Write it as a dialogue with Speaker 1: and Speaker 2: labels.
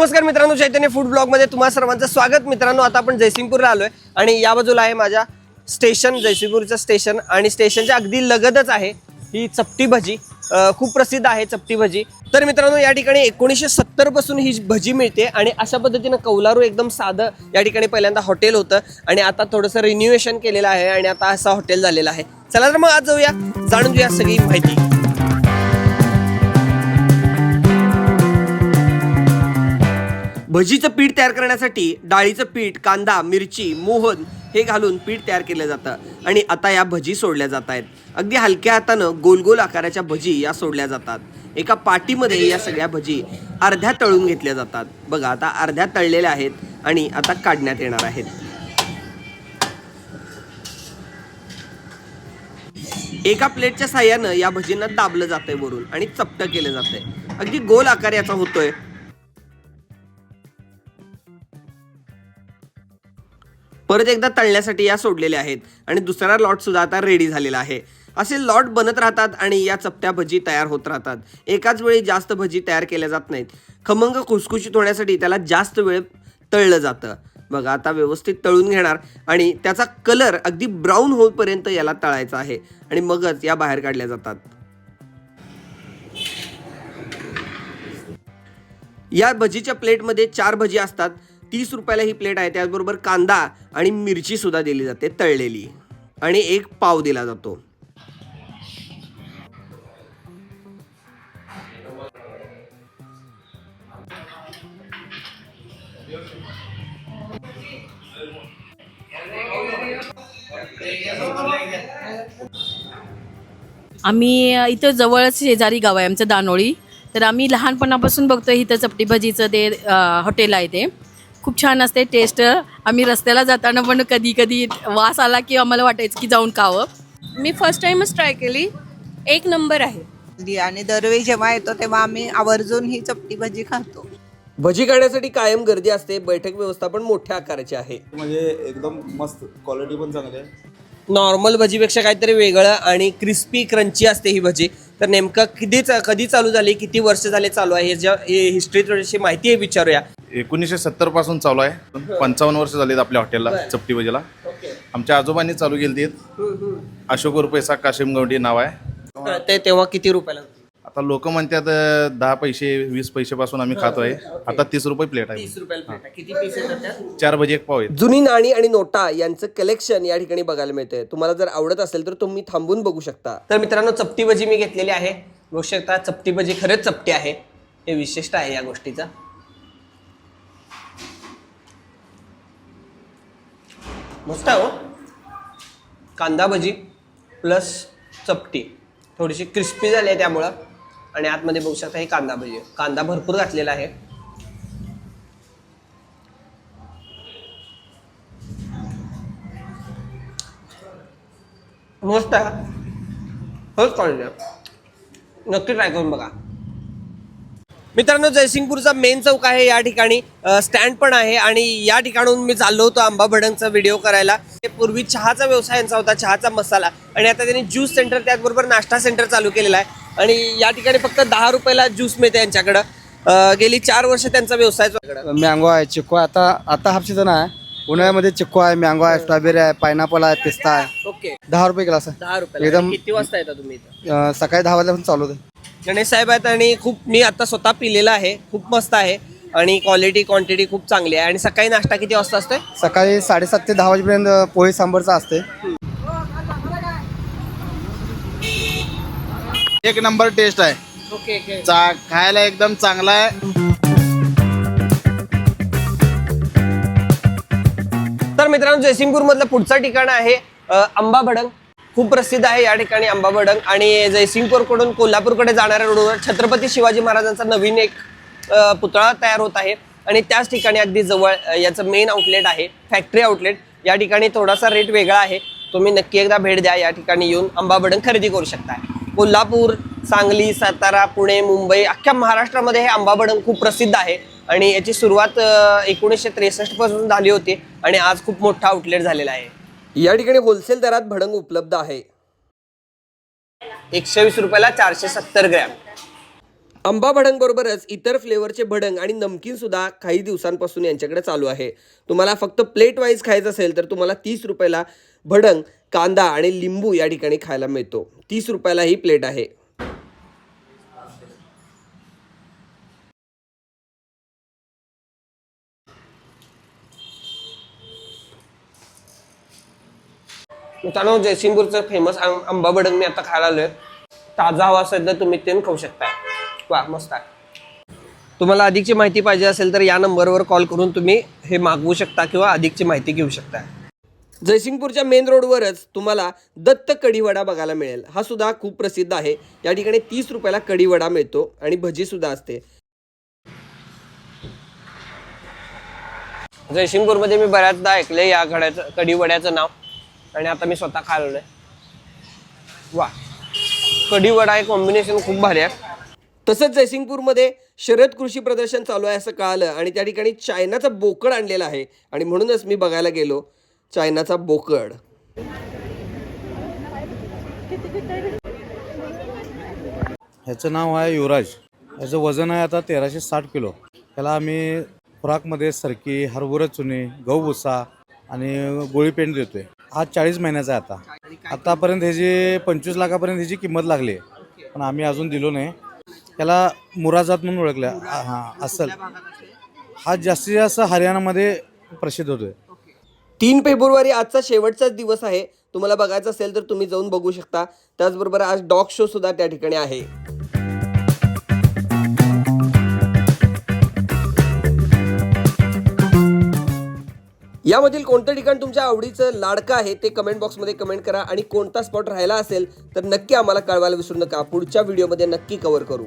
Speaker 1: नमस्कार मित्रांनो चैतन्य फूड ब्लॉगमध्ये तुम्हा सर्वांचं स्वागत. मित्रांनो आता आपण जयसिंगपूरला आलोय आणि या बाजूला आहे माझ्या स्टेशन जयसिंगपूरचं स्टेशन आणि स्टेशनच्या अगदी लगतच आहे ही चपटी भजी. खूप प्रसिद्ध आहे चपटी भजी. तर मित्रांनो या ठिकाणी एकोणीसशे सत्तरपासून ही भजी मिळते आणि अशा पद्धतीनं कौलारू एकदम साधं या ठिकाणी पहिल्यांदा हॉटेल होतं. आणि आता थोडंसं रिन्युएशन केलेलं आहे आणि आता असं हॉटेल झालेलं आहे. चला तर मग आज जाऊया. जाणून घेऊया सगळी माहिती. भजीचं पीठ तयार करण्यासाठी डाळीचं पीठ कांदा मिरची मोहन हे घालून पीठ तयार केलं जातं. आणि आता या भजी सोडल्या जात आहेत. अगदी हलक्या हातानं गोल गोल आकाराच्या भजी या सोडल्या जातात. एका पाटीमध्ये या सगळ्या भजी अर्ध्या तळून घेतल्या जातात. बघा आता अर्ध्या तळलेल्या आहेत आणि आता काढण्यात येणार आहेत. एका प्लेटच्या साह्यानं या भजींना दाबलं जातंय वरून आणि चपटं केलं जातंय. अगदी गोल आकार याचा होतोय. परत एकदा तळण्यासाठी या सोडलेल्या आहेत. आणि दुसरा लॉट सुद्धा आता रेडी झालेला आहे. असे लॉट बनत राहतात आणि या चपट्या भजी तयार होत राहतात. एकाच वेळी जास्त भजी तयार केल्या जात नाहीत. खमंग खुसखुशीत होण्यासाठी त्याला जास्त वेळ तळलं जातं. बघा आता व्यवस्थित तळून घेणार. आणि त्याचा कलर अगदी ब्राऊन होईपर्यंत याला तळायचा आहे. आणि मगच या बाहेर काढल्या जातात. या भजीच्या प्लेटमध्ये चार भजी असतात. तीस रुपयाला ही प्लेट आहे त्याचबरोबर कांदा आणि मिरचीसुद्धा दिली जाते तळलेली. आणि एक पाव दिला जातो.
Speaker 2: आम्ही इथं जवळच शेजारी गाव आहे आमचं दानोळी. तर आम्ही लहानपणापासून बघतो इथं चपटी भजीचं ते हॉटेल आहे ते. खूप छान असते टेस्ट आम्ही रस्त्याला जाताना पण कधी कधी वास आला की आम्हाला वाटायचं की जाऊन खावं.
Speaker 3: मी फर्स्ट टाइमच ट्राय केली. एक नंबर आहे.
Speaker 4: आणि दरवेळी जेव्हा येतो तेव्हा आम्ही आवर्जून ही चपटी भजी खातो.
Speaker 1: भजी काढण्यासाठी कायम गर्दी असते बैठक व्यवस्था पण मोठ्या आकाराची आहे.
Speaker 5: म्हणजे एकदम मस्त क्वालिटी पण चांगली आहे.
Speaker 1: नॉर्मल भजीपेक्षा काहीतरी वेगळं आणि क्रिस्पी क्रंची असते ही भजी. तर नेमकं कधी कधी चालू झाली किती वर्ष झाले चालू आहे हे ज्या हे हिस्ट्री थोडीशी माहिती आहे विचारूया.
Speaker 5: एकोणीसशे सत्तरपासून चालू आहे. पंचावन्न वर्ष झालीत आपल्या हॉटेलला चपटी भजीला आमच्या आजोबांनी चालू केली अशोक रुपयेचा काशिम गवडी नाव आहे.
Speaker 1: ते तेव्हा किती रुपयाला
Speaker 5: आता लोक म्हणतात दहा पैसे वीस पैसे पासून आम्ही खातोय. आता तीस रुपये प्लेट आहे.
Speaker 1: किती?
Speaker 5: चार भजी एक पाव
Speaker 1: जुनी नाणी आणि नोटा यांचं कलेक्शन या ठिकाणी बघायला मिळते तुम्हाला जर आवडत असेल तर तुम्ही थांबून बघू शकता. तर मित्रांनो चपटी भजी मी घेतलेली आहे. बघू शकता चपटी भजी खरंच चपटी आहे. हे विशिष्ट आहे या गोष्टीचा. मस्त आहे हो. कांदा भजी प्लस चपटी. थोडीशी क्रिस्पी झाली आहे त्यामुळं. आणि आतमध्ये बघू शकता हे कांदा भजी आहे. कांदा भरपूर घातलेला आहे. मस्त आहे. खरंच क्वालिटी नक्की ट्राय करून बघा. मित्रांनो जयसिंगपूरचा मेन चौक आहे या ठिकाणी. स्टँड पण आहे आणि या ठिकाणून मी चाललो होतो आंबा भडंगचा व्हिडिओ करायला. ते पूर्वी चहाचा व्यवसाय यांचा होता चहाचा मसाला. आणि आता त्यांनी ज्यूस सेंटर त्याचबरोबर नाश्ता सेंटर चालू केलेला आहे. आणि या ठिकाणी फक्त दहा रुपयाला ज्यूस मिळते यांच्याकडं. गेली चार वर्ष त्यांचा व्यवसाय.
Speaker 6: मँगो आहे. चिक्कू आहे. आता आता हाफ सीझन आहे उन्हाळ्यामध्ये चिक्कू आहे मँगो आहे स्ट्रॉबेरी आहे पायनॅपल आहे पिस्ता आहे.
Speaker 1: ओके
Speaker 6: दहा रुपये ग्लास आहे.
Speaker 1: दहा रुपयाला.
Speaker 6: एकदम-
Speaker 1: किती वाजता येता तुम्ही
Speaker 6: सकाळी दहा वाजल्यापासून चालू होते.
Speaker 1: गणेश साहेब आहेत आणि खूप मी आता स्वतः पिलेला आहे. खूप मस्त आहे. आणि क्वालिटी क्वांटिटी खूप चांगली आहे. आणि सकाळी नाश्ता किती वाजता असतोय?
Speaker 6: सकाळी साडेसात ते दहा वाजेपर्यंत पोहे सांबरचा असते.
Speaker 7: एक नंबर टेस्ट आहे.
Speaker 1: ओके ओके
Speaker 7: चा खायला एकदम चांगला आहे.
Speaker 1: तर मित्रांनो जयसिंगपूर मधलं पुढचं ठिकाण आहे अ, आंबा भडंग खूप प्रसिद्ध आहे या ठिकाणी आंबाबडंग आणि जयसिंगपूरकडून कोल्हापूरकडे जाणाऱ्या रोडवर छत्रपती शिवाजी महाराजांचा नवीन एक पुतळा तयार होत आहे. आणि त्याच ठिकाणी अगदी जवळ याचं मेन आउटलेट आहे फॅक्टरी आउटलेट या ठिकाणी थोडासा रेट वेगळा आहे. तुम्ही नक्की एकदा भेट द्या या ठिकाणी येऊन आंबाबडंग खरेदी करू शकता. कोल्हापूर सांगली सातारा पुणे मुंबई अख्ख्या महाराष्ट्रामध्ये हे आंबाबडंग खूप प्रसिद्ध आहे. आणि याची सुरुवात एकोणीसशे त्रेसष्टपासून झाली होती. आणि आज खूप मोठा आउटलेट झालेला आहे. या ठिकाणी होलसेल दरात भडंग उपलब्ध आहे. एकशे वीस रुपयाला चारशे सत्तर ग्रॅम. आंबा भडंग बरोबरच इतर फ्लेवरचे भडंग आणि नमकीन सुद्धा काही दिवसांपासून यांच्याकडे चालू आहे. तुम्हाला फक्त प्लेट वाईज खायचं असेल तर तुम्हाला तीस रुपयाला भडंग कांदा आणि लिंबू या ठिकाणी खायला मिळतो. तीस रुपयाला ही प्लेट आहे. मित्रांनो जयसिंगपूरचं फेमस आंबा बडंग मी आता खायला आलोय. ताजा हवा असेल तर तुम्ही ते खाऊ शकता. वा मस्त आहे. तुम्हाला अधिकची माहिती पाहिजे असेल तर या नंबरवर कॉल करून तुम्ही हे मागवू शकता किंवा अधिकची माहिती घेऊ शकता. जयसिंगपूरच्या मेन रोडवरच तुम्हाला दत्त कढीवडा बघायला मिळेल. हा सुद्धा खूप प्रसिद्ध आहे. या ठिकाणी तीस रुपयाला कढीवडा मिळतो आणि भजी सुद्धा असते. जयसिंगपूरमध्ये मी बऱ्याचदा ऐकले या घड्याचं कढीवड्याचं नाव. आणि आता मी स्वतः खाल्लोय. वा. कढीवडा हे कॉम्बिनेशन खूप भारी आहे. तसंच जयसिंगपूरमध्ये शरद कृषी प्रदर्शन चालू आहे असं कळालं आणि त्या ठिकाणी चायनाचा बोकड आणलेला आहे. आणि म्हणूनच मी बघायला गेलो चायनाचा बोकड.
Speaker 6: ह्याचं नाव आहे युवराज. याचं वजन आहे आता तेराशे साठ किलो. त्याला आम्ही खुराकमध्ये सरकी हरभरा चुनी गहू भुसा आणि गोळी पेंट देतोय. हा चाळीस महिन्याचा आहे आता. आतापर्यंत ह्याची पंचवीस लाखापर्यंत ह्याची किंमत लागली आहे. पण आम्ही अजून दिलो नाही. त्याला मुराजात म्हणून ओळखल्या. हां असल हा जास्तीत जास्त हरियाणामध्ये प्रसिद्ध होतोय.
Speaker 1: तीन फेब्रुवारी आजचा शेवटचाच दिवस आहे. तुम्हाला बघायचं असेल तर तुम्ही जाऊन बघू शकता. त्याचबरोबर आज डॉग शो सुद्धा त्या ठिकाणी आहे. यामधील कोणतं ठिकाण तुमच्या आवडीचं लाडकं आहे ते कमेंट बॉक्समध्ये कमेंट करा आणि कोणता स्पॉट राहिला असेल तर नक्की आम्हाला कळवायला विसरू नका. पुढच्या व्हिडिओमध्ये नक्की कव्हर करू.